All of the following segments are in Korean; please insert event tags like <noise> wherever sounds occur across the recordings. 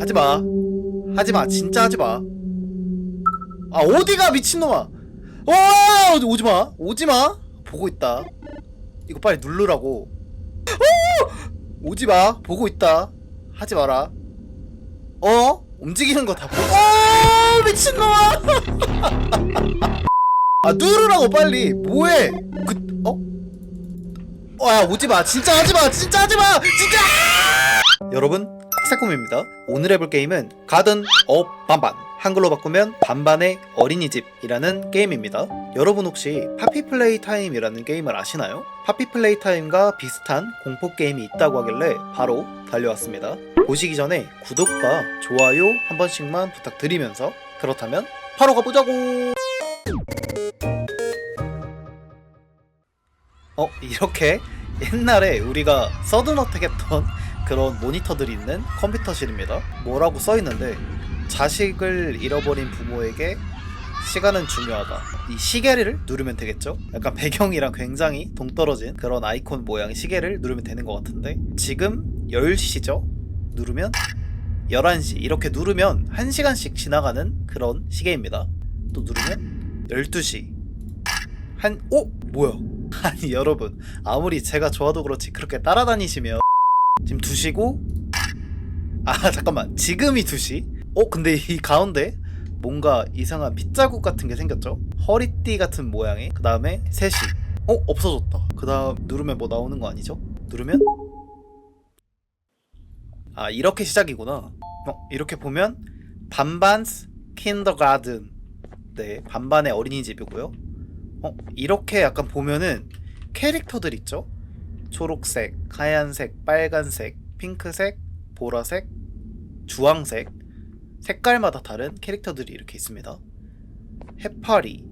하지마. 하지마. 진짜 하지마. 아 어디가 미친놈아? 어 오지마. 오지마. 보고 있다. 이거 빨리 누르라고. 어! 오지마. 보고 있다. 하지 마라. 어? 움직이는 거 다 보고 어 미친놈아! <laughs> 아 누르라고 빨리. 뭐해? 그 어? 어야 오지마. 진짜 하지마. 진짜 하지마. 진짜! 여러분 학사꿈입니다. 오늘 해볼 게임은 가든 업 반반. 한글로 바꾸면 반반의 어린이집이라는 게임입니다. 여러분 혹시 파피플레이 타임이라는 게임을 아시나요? 파피플레이 타임과 비슷한 공포 게임이 있다고 하길래 바로 달려왔습니다. 보시기 전에 구독과 좋아요 한 번씩만 부탁드리면서 그렇다면 바로 가보자고! 어 이렇게 옛날에 우리가 서든어택 했던 그런 모니터들이 있는 컴퓨터실입니다. 뭐라고 써 있는데 자식을 잃어버린 부모에게 시간은 중요하다. 이 시계를 누르면 되겠죠? 약간 배경이랑 굉장히 동떨어진 그런 아이콘 모양 시계를 누르면 되는 것 같은데 지금 10시죠? 누르면 11시 이렇게 누르면 1시간씩 지나가는 그런 시계입니다. 또 누르면 12시 한 오? 뭐야? <laughs> 아니 여러분 아무리 제가 좋아도 그렇지 그렇게 따라다니시면 지금 2시고 아 <laughs> 잠깐만 지금이 2시? 어 근데 이 가운데 뭔가 이상한 빗자국 같은 게 생겼죠? 허리띠 같은 모양의 그 다음에 3시 어? 없어졌다 그 다음 누르면 뭐 나오는 거 아니죠? 누르면 아 이렇게 시작이구나 어 이렇게 보면 반반스 킨더가든 네 반반의 어린이집이고요 어 이렇게 약간 보면은 캐릭터들 있죠? 초록색, 하얀색, 빨간색, 핑크색, 보라색, 주황색 색깔마다 다른 캐릭터들이 이렇게 있습니다. 해파리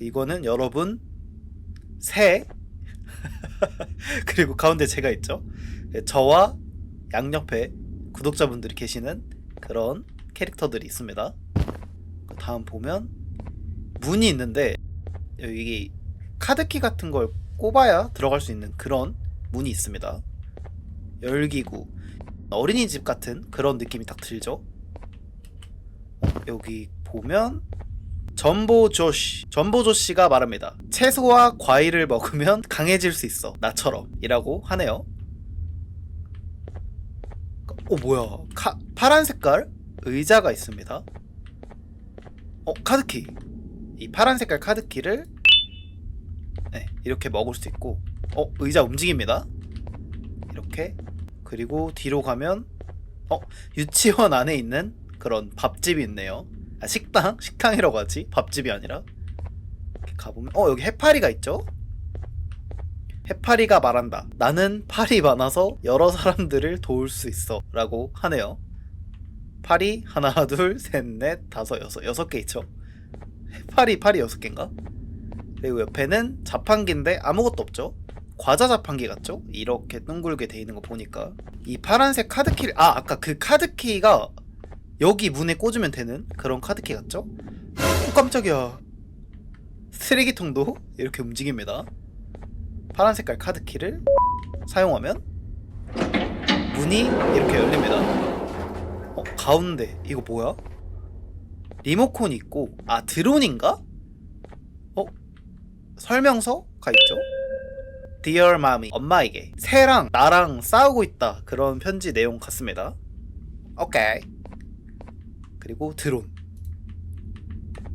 이거는 여러분 새 <laughs> 그리고 가운데 제가 있죠. 네, 저와 양옆에 구독자분들이 계시는 그런 캐릭터들이 있습니다. 그 다음 보면 문이 있는데 여기 카드키 같은 걸 꼽아야 들어갈 수 있는 그런 문이 있습니다. 열기구 어린이집 같은 그런 느낌이 딱 들죠. 어, 여기 보면 전보조씨 전보조씨가 말합니다. 채소와 과일을 먹으면 <laughs> 강해질 수 있어 나처럼이라고 하네요. 어 뭐야 카, 파란 색깔 의자가 있습니다. 어 카드키 이 파란 색깔 카드키를 네, 이렇게 먹을 수 있고. 어 의자 움직입니다. 이렇게. 그리고 뒤로 가면 어 유치원 안에 있는 그런 밥집이 있네요. 아 식당? 식당이라고 하지? 밥집이 아니라. 이렇게 가보면 어 여기 해파리가 있죠? 해파리가 말한다. 나는 팔이 많아서 여러 사람들을 도울 수 있어. 라고 하네요. 팔이 하나 둘 셋 넷 다섯 여섯. 여섯 개 있죠? 해파리 팔이 여섯 개인가 그리고 옆에는 자판기인데 아무것도 없죠. 과자 자판기 같죠? 이렇게 둥글게 돼 있는 거 보니까 이 파란색 카드키를 아 아까 그 카드키가 여기 문에 꽂으면 되는 그런 카드키 같죠? 오 깜짝이야 쓰레기통도 <laughs> 이렇게 움직입니다 파란 색깔 카드키를 사용하면 문이 이렇게 열립니다 어 가운데 이거 뭐야? 리모컨이 있고 아 드론인가? 설명서가 있죠. Dear Mommy, 엄마에게 새랑 나랑 싸우고 있다 그런 편지 내용 같습니다. 오케이. 그리고 드론.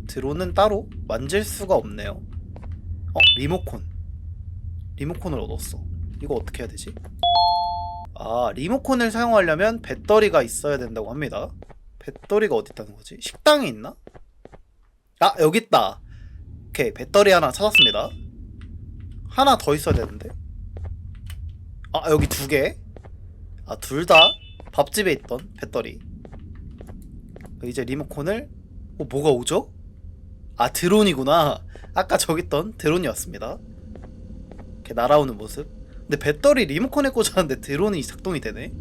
드론은 따로 만질 수가 없네요. 어 리모콘. 리모콘을 얻었어. 이거 어떻게 해야 되지? 아 리모콘을 사용하려면 배터리가 있어야 된다고 합니다. 배터리가 어디 있다는 거지? 식당에 있나? 아 여기 있다. 오케이 배터리 하나 찾았습니다. 하나 더 있어야 되는데. 아 여기 두개아 둘 다 밥집에 있던 배터리. 이제 리모컨을 어 뭐가 오죠? 아 드론이구나. 아까 저기 있던 드론이었습니다. 이렇게 날아오는 모습. 근데 배터리 리모컨에 꽂았는데 드론이 작동이 되네.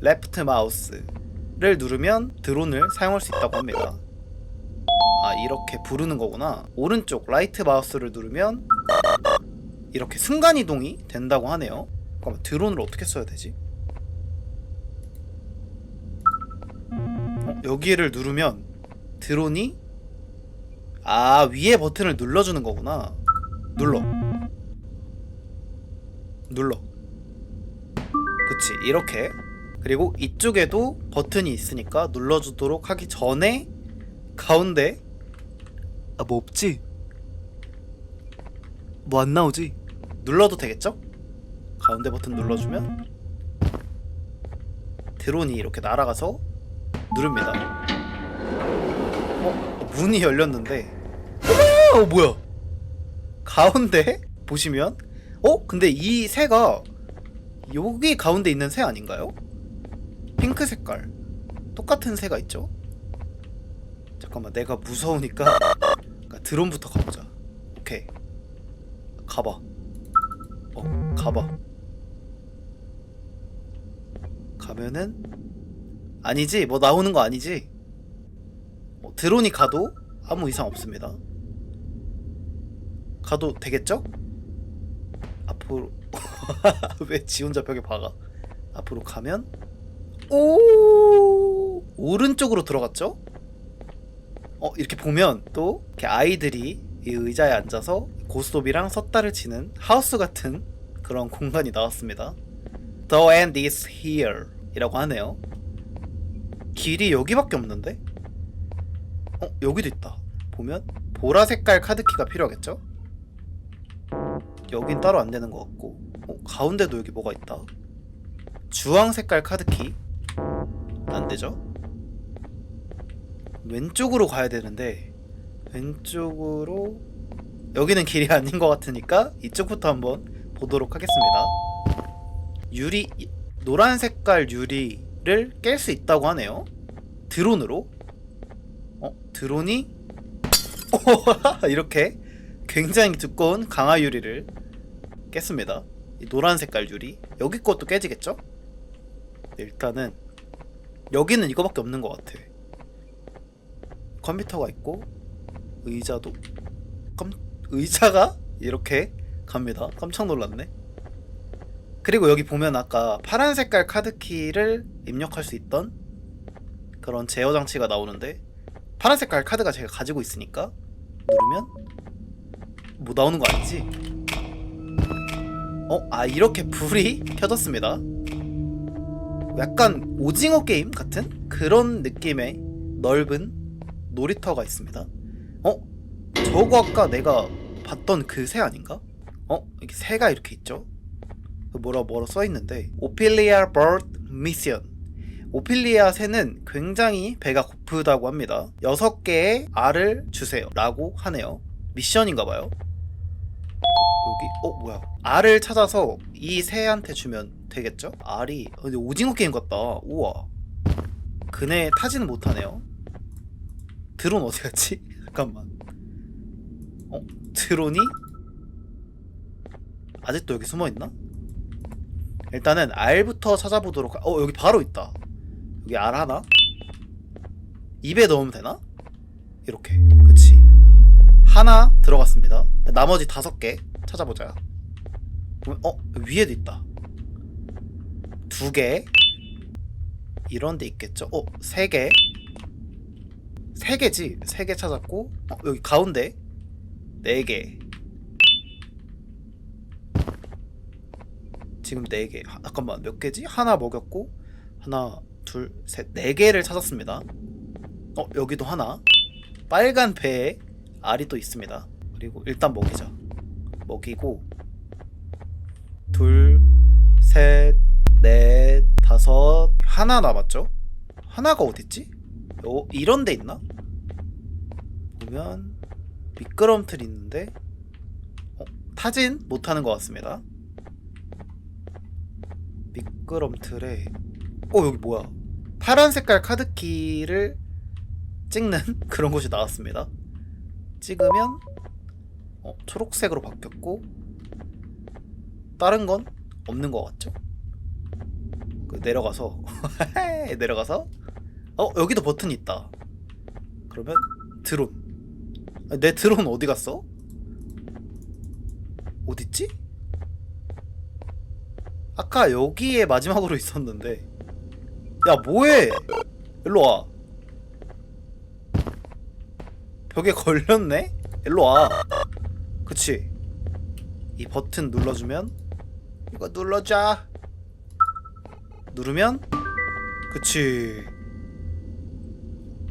레프트 마우스를 누르면 드론을 사용할 수 있다고 합니다 아 이렇게 부르는 거구나. 오른쪽 라이트 마우스를 누르면 이렇게 순간이동이 된다고 하네요. 잠깐만 드론을 어떻게 써야 되지? 여기를 누르면 드론이 아 위에 버튼을 눌러주는 거구나. 눌러. 눌러. 그치 이렇게. 그리고 이쪽에도 버튼이 있으니까 눌러주도록 하기 전에 가운데 아 뭐 없지? 뭐 안 나오지? 눌러도 되겠죠? 가운데 버튼 눌러주면 드론이 이렇게 날아가서 누릅니다. 어? 문이 열렸는데! 어, 뭐야? 가운데 보시면 어? 근데 이 새가 여기 가운데 있는 새 아닌가요? 핑크 색깔 똑같은 새가 있죠? 잠깐만 내가 무서우니까 그러니까 드론부터 가보자. 오케이. 가봐. 어 가봐. 가면은 아니지. 뭐 나오는 거 아니지. 어, 드론이 가도 아무 이상 없습니다. 가도 되겠죠? 앞으로 <laughs> 왜 지 혼자 벽에 박아? 앞으로 가면 오! 오른쪽으로 들어갔죠? 어 이렇게 보면 또 이렇게 아이들이 이 의자에 앉아서 고스톱이랑 섰다를 치는 하우스 같은 그런 공간이 나왔습니다. The end is here 이라고 하네요. 길이 여기밖에 없는데? 어 여기도 있다. 보면 보라 색깔 카드키가 필요하겠죠? 여긴 따로 안 되는 것 같고 어, 가운데도 여기 뭐가 있다. 주황 색깔 카드키 안 되죠? 왼쪽으로 가야 되는데 왼쪽으로 여기는 길이 아닌 것 같으니까 이쪽부터 한번 보도록 하겠습니다. 유리 노란 색깔 유리를 깰 수 있다고 하네요. 드론으로. 어 드론이 <laughs> 이렇게 굉장히 두꺼운 강화 유리를 깼습니다. 이 노란 색깔 유리 여기 것도 깨지겠죠? 일단은 여기는 이거밖에 없는 것 같아. 컴퓨터가 있고 의자도 깜 의자가 이렇게 갑니다. 깜짝 놀랐네. 그리고 여기 보면 아까 파란 색깔 카드키를 입력할 수 있던 그런 제어 장치가 나오는데 파란 색깔 카드가 제가 가지고 있으니까 누르면 뭐 나오는 거 아니지? 어? 아 이렇게 불이 켜졌습니다. 약간 오징어 게임 같은 그런 느낌의 넓은 놀이터가 있습니다. 어? 저거 아까 내가 봤던 그 새 아닌가? 어? 이렇게 새가 이렇게 있죠? 그 뭐라 뭐라 써 있는데 오피리아 버드 미션 오피리아 새는 굉장히 배가 고프다고 합니다. 6개의 알을 주세요 라고 하네요. 미션인가 봐요. 여기 어 뭐야 알을 찾아서 이 새한테 주면 되겠죠? 알이 어, 근데 오징어 게임 같다 우와 그네 타지는 못하네요 드론 어디 갔지? <laughs> 잠깐만. 어? 드론이? 아직도 여기 숨어있나? 일단은 알부터 찾아보도록 하... 어 여기 바로 있다. 여기 알 하나? 입에 넣으면 되나? 이렇게. 그치. 하나 들어갔습니다. 나머지 다섯 개 찾아보자. 어? 위에도 있다. 두 개. 이런 데 있겠죠? 어 세개 세 개지? 세 개 찾았고 어, 여기 가운데? 네 개. 지금 네개. 잠깐만 몇 개지? 하나 먹였고 하나 둘 셋 네 개를 찾았습니다. 어 여기도 하나. 빨간 배에 알이 또 있습니다. 그리고 일단 먹이자. 먹이고 둘, 셋, 넷, 다섯 하나 남았죠? 하나가 어딨지? 어, 이런 데 있나? 보면 미끄럼틀 있는데 어, 타진 못하는 것 같습니다 미끄럼틀에 어 여기 뭐야 파란 색깔 카드키를 찍는 <laughs> 그런 곳이 나왔습니다 찍으면 어, 초록색으로 바뀌었고 다른 건 없는 것 같죠? 그 내려가서 <laughs> 내려가서 어 여기도 버튼이 있다. 그러면 드론 아, 내 드론 어디 갔어? 어딨지? 아까 여기에 마지막으로 <laughs> 있었는데 야 뭐해 일로 와 벽에 걸렸네? 일로 와. 그치. 이 버튼 눌러주면 이거 눌러자. 누르면 그치.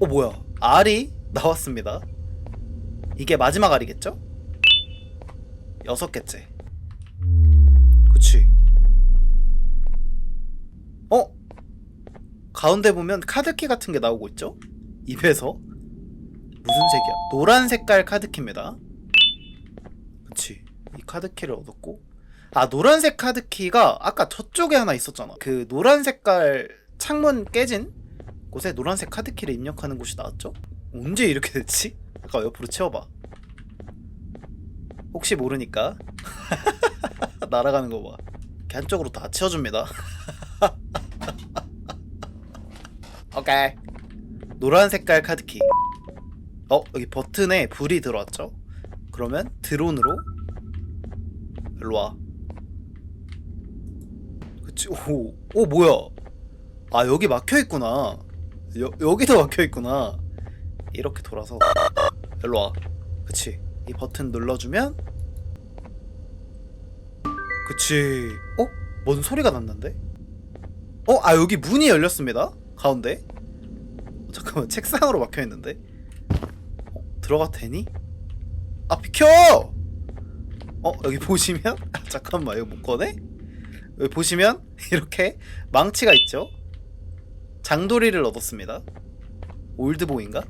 어 뭐야? 알이 나왔습니다. 이게 마지막 알이겠죠? 여섯 개째. 그치. 어? 가운데 보면 카드키 같은 게 나오고 있죠? 입에서 무슨 색이야? 노란 색깔 카드키입니다. 그치. 이 카드키를 얻었고 아 노란색 카드키가 아까 저쪽에 하나 있었잖아. 그 노란 색깔 창문 깨진 곳에 노란색 카드키를 입력하는 곳이 나왔죠? 언제 이렇게 됐지? 잠깐 옆으로 채워봐. 혹시 모르니까 <laughs> 날아가는 거 봐. 이렇게 한쪽으로 다 채워줍니다. <laughs> 오케이. 노란 색깔 카드키. 어 여기 버튼에 불이 들어왔죠? 그러면 드론으로 일로 와. 그치 오, 오 뭐야? 아 여기 막혀 있구나. 여, 여기도 <laughs> 막혀 있구나. 이렇게 돌아서 일로 와. 그치. 이 버튼 눌러주면 그치. 어? 뭔 소리가 났는데? 어? 아 여기 문이 열렸습니다. 가운데. 어, 잠깐만 <laughs> 책상으로 막혀 있는데. 어, 들어가도 되니? 아 비켜! 어 여기 보시면 <laughs> 아, 잠깐만 이거 못 꺼내? 여기 보시면 이렇게 망치가 있죠? 장도리를 얻었습니다. 올드보인가?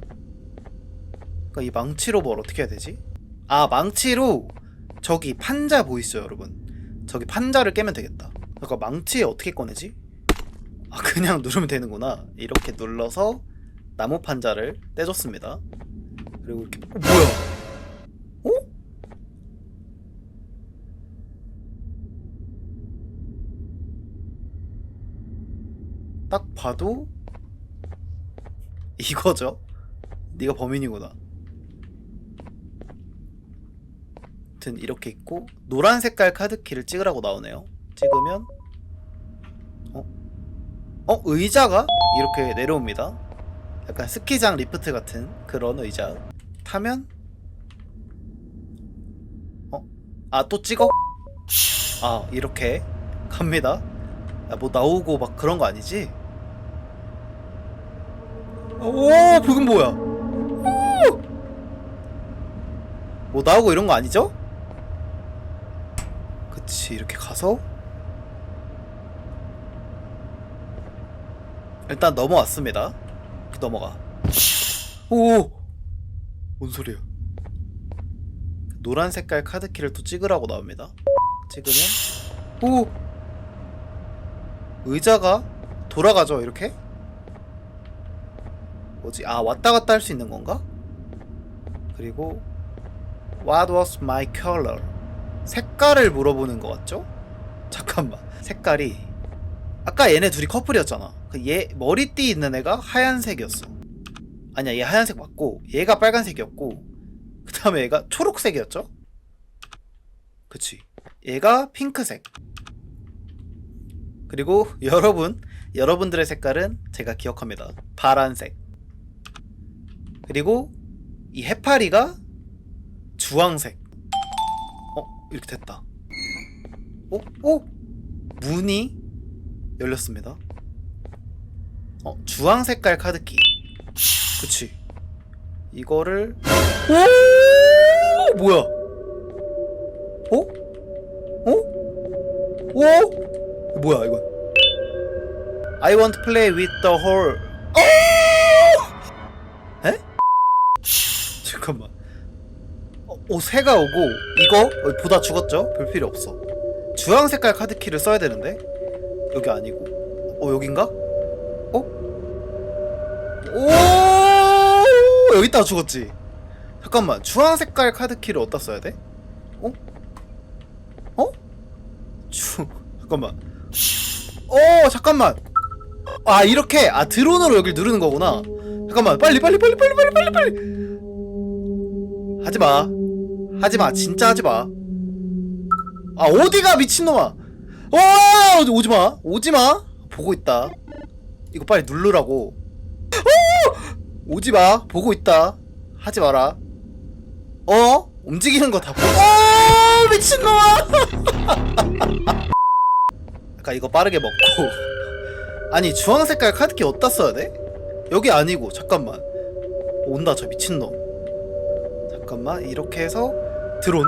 그러니까 이 망치로 뭘 어떻게 해야 되지? 아 망치로 저기 판자 보이시죠 여러분? 저기 판자를 깨면 되겠다. 그러니까 망치 어떻게 꺼내지? 아 그냥 <laughs> 누르면 되는구나. 이렇게 눌러서 나무 판자를 떼줬습니다. 그리고 이렇게 어, 뭐야? 어? 딱 봐도 이거죠. 네가 범인이구나. 아무튼 이렇게 있고 노란 색깔 카드키를 찍으라고 나오네요. 찍으면 어? 어 의자가 이렇게 내려옵니다. 약간 스키장 리프트 같은 그런 의자. 타면 어? 아 또 찍어? 아 이렇게 갑니다. 야, 뭐 나오고 막 그런 거 아니지? 오 그건 뭐야? 오! 뭐 나오고 이런 거 아니죠? 그치 이렇게 가서 일단 넘어왔습니다. 넘어가. 오! 뭔 소리야? 노란 색깔 카드키를 또 찍으라고 나옵니다. 찍으면 오! 의자가 돌아가죠 이렇게? 뭐지? 아 왔다 갔다 할 수 있는 건가? 그리고 What was my color? 색깔을 물어보는 것 같죠? 잠깐만 색깔이 아까 얘네 둘이 커플이었잖아 그 얘 머리띠 있는 애가 하얀색이었어 아니야 얘 하얀색 맞고 얘가 빨간색이었고 그 다음에 얘가 초록색이었죠? 그치 얘가 핑크색 그리고 여러분 여러분들의 색깔은 제가 기억합니다 파란색 그리고 이 해파리가 주황색 어 이렇게 됐다 어? 어? 문이 열렸습니다 어 주황 색깔 카드키 그치 이거를 오 뭐야 어? 어? 오? 뭐야 이건 I want to play with the whole 오 새가 오고 이거 어, 보다 죽었죠? 별 필요 없어 주황 색깔 카드키를 써야 되는데 여기 아니고 어 여긴가? 어? 오 여기 있다가 죽었지 잠깐만 주황 색깔 카드키를 어디다 써야 돼? 어? 어? 주 잠깐만 어 잠깐만 아 이렇게 아 드론으로 여길 누르는 거구나 잠깐만 빨리 빨리 빨리 빨리 빨리 빨리 빨리 하지마 하지마 진짜 하지마. 아 어디가 미친놈아? 어 오지마 오지마. 보고 있다. 이거 빨리 누르라고. 어! 오지마 보고 있다. 하지 마라. 어? 움직이는 거 다 보고 어 미친놈아! <laughs> 아까 이거 빠르게 먹고. 아니 주황 색깔 카드키 어디다 써야 돼? 여기 아니고 잠깐만. 온다 저 미친놈 잠깐만 이렇게 해서 드론.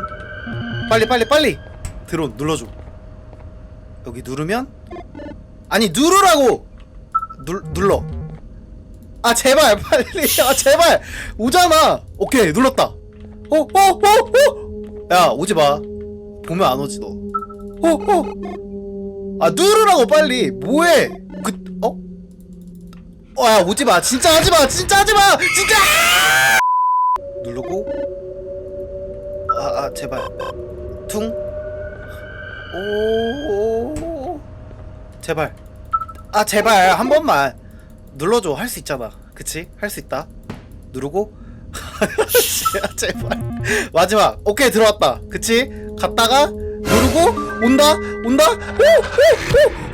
빨리 빨리 빨리! 드론 눌러줘. 여기 누르면 아니 누르라고! 눌, 눌러. 아 제발 <laughs> 빨리! 아 제발! 오잖아! 오케이 눌렀다. 어, 어 어어어야 오지마. 보면 안 오지 너어어아 누르라고 빨리! 뭐해? 그 어? 어야 오지마. 진짜 하지마! 진짜 하지마! 진짜 누르고 아, 아 제발 퉁 오, 제발. 아, 제발. 한 번만. 눌러줘. 할 수 있잖아. 그치? 할 수 있다. 누르고. <laughs> 아, 제발. 마지막. 오케이, 들어왔다. 그치? 갔다가, 누르고, 온다, 온다. 오,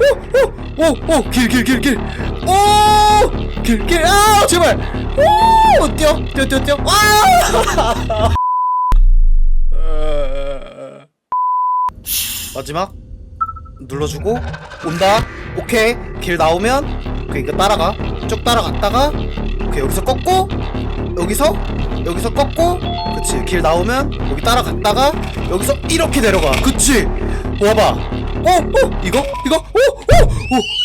오, 오, 오, 오, 오, 길. 오, 길, 길. 아, 제발. 오, 뛰어, 뛰어, 뛰어, 뛰어. 아! <laughs> 마지막 눌러주고 온다 오케이 길 나오면 이거 따라가 쭉 따라갔다가 오케이 여기서 꺾고 여기서 여기서 꺾고 그치 길 나오면 여기 따라갔다가 여기서 이렇게 내려가 그치 와봐 어? 어? 이거? 이거? 어? 어? 오!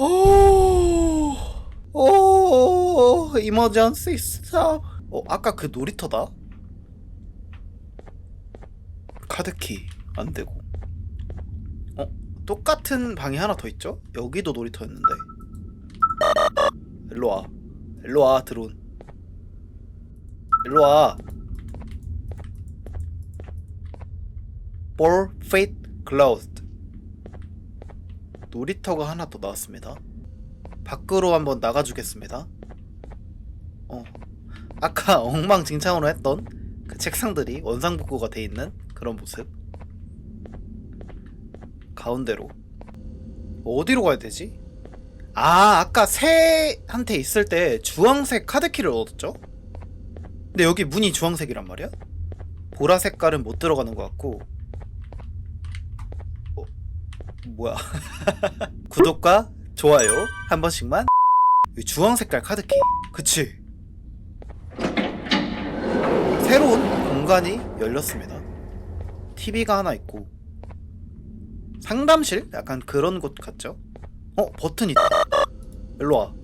오! 오! 이머전시 스탑 어 아까 그 놀이터다? 카드키 안 되고 어 똑같은 방이 하나 더 있죠? 여기도 놀이터였는데 일로 와 일로 와 드론 일로 와 Ball Fate Closed 놀이터가 하나 더 나왔습니다 밖으로 한번 나가주겠습니다 어 아까 <laughs> 엉망진창으로 했던 그 책상들이 원상복구가 돼 있는 그런 모습 가운데로 어디로 가야 되지? 아 아까 새한테 있을 때 주황색 카드키를 얻었죠? 근데 여기 문이 주황색이란 말이야? 보라 색깔은 못 들어가는 것 같고 어, 뭐야? <laughs> 구독과 좋아요 한 번씩만. 주황 색깔 카드키. 그치? 새로운 공간이 열렸습니다. TV가 하나 있고. 상담실? 약간 그런 곳 같죠? 어 버튼 있다. 일로 와.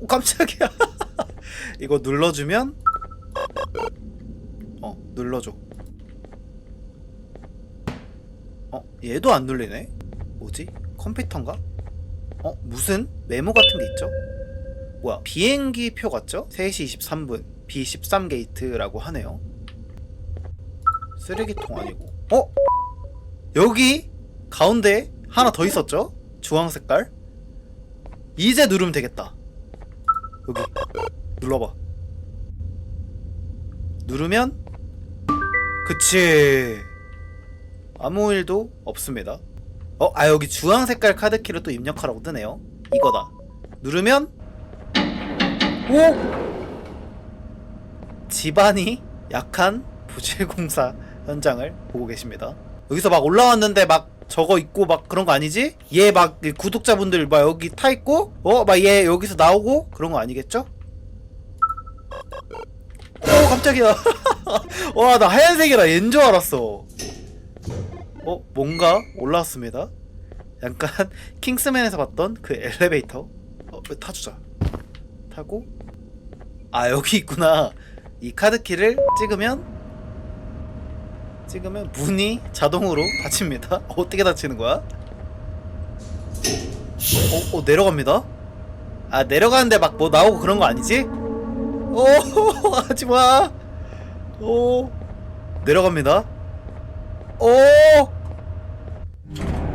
오, 깜짝이야. <laughs> 이거 눌러주면 어 눌러줘. 어 얘도 안 눌리네 뭐지? 컴퓨터인가? 어? 무슨 메모 같은 게 있죠? 뭐야 비행기 표 같죠? 3시 23분 B13 게이트라고 하네요. 쓰레기통 아니고. 어? 여기 가운데 하나 더 있었죠? 주황 색깔? 이제 누르면 되겠다. 여기. 눌러봐. 누르면? 그치. 아무 일도 없습니다 어? 아 여기 주황 색깔 카드키를 또 입력하라고 뜨네요 이거다 누르면 오! 집안이 약한 부실공사 현장을 보고 계십니다. 여기서 막 올라왔는데 막 저거 있고 막 그런 거 아니지? 얘 막 구독자분들 막 여기 타 있고 어 막 얘 여기서 나오고 그런 거 아니겠죠? 오 깜짝이야. <laughs> 와 나 하얀색이라 얘인 줄 알았어. 어 뭔가 올라왔습니다. 약간 <laughs> 킹스맨에서 봤던 그 엘리베이터. 어 타주자. 타고 아 여기 있구나. 이 카드키를 찍으면 찍으면 문이 자동으로 닫힙니다. <laughs> 어떻게 닫히는 거야? 어, 어 내려갑니다. 아 내려가는데 막 뭐 나오고 그런 거 아니지? 오 <laughs> 하지 마. 오 내려갑니다. 오.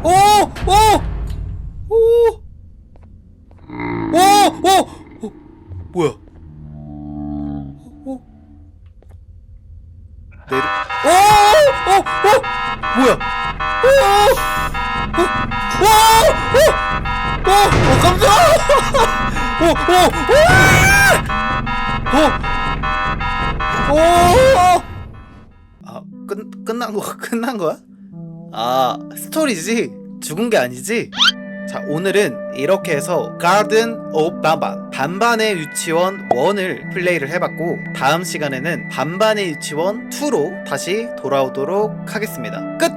오! 오! 오! 오! 오! 오! 뭐야? 오? 내려. 오! 오! 오! 뭐야? 오! 오! 오! 오! 오! 오! 깜짝아! 오! 오! 오! 오! 오! 아, 끝, 끝난 거, 끝난 거야? 아, 스토리지? 죽은 게 아니지? 자, 오늘은 이렇게 해서 오브 반반 반반의 유치원 1을 플레이를 해봤고 다음 시간에는 반반의 유치원 2로 다시 돌아오도록 하겠습니다. 끝!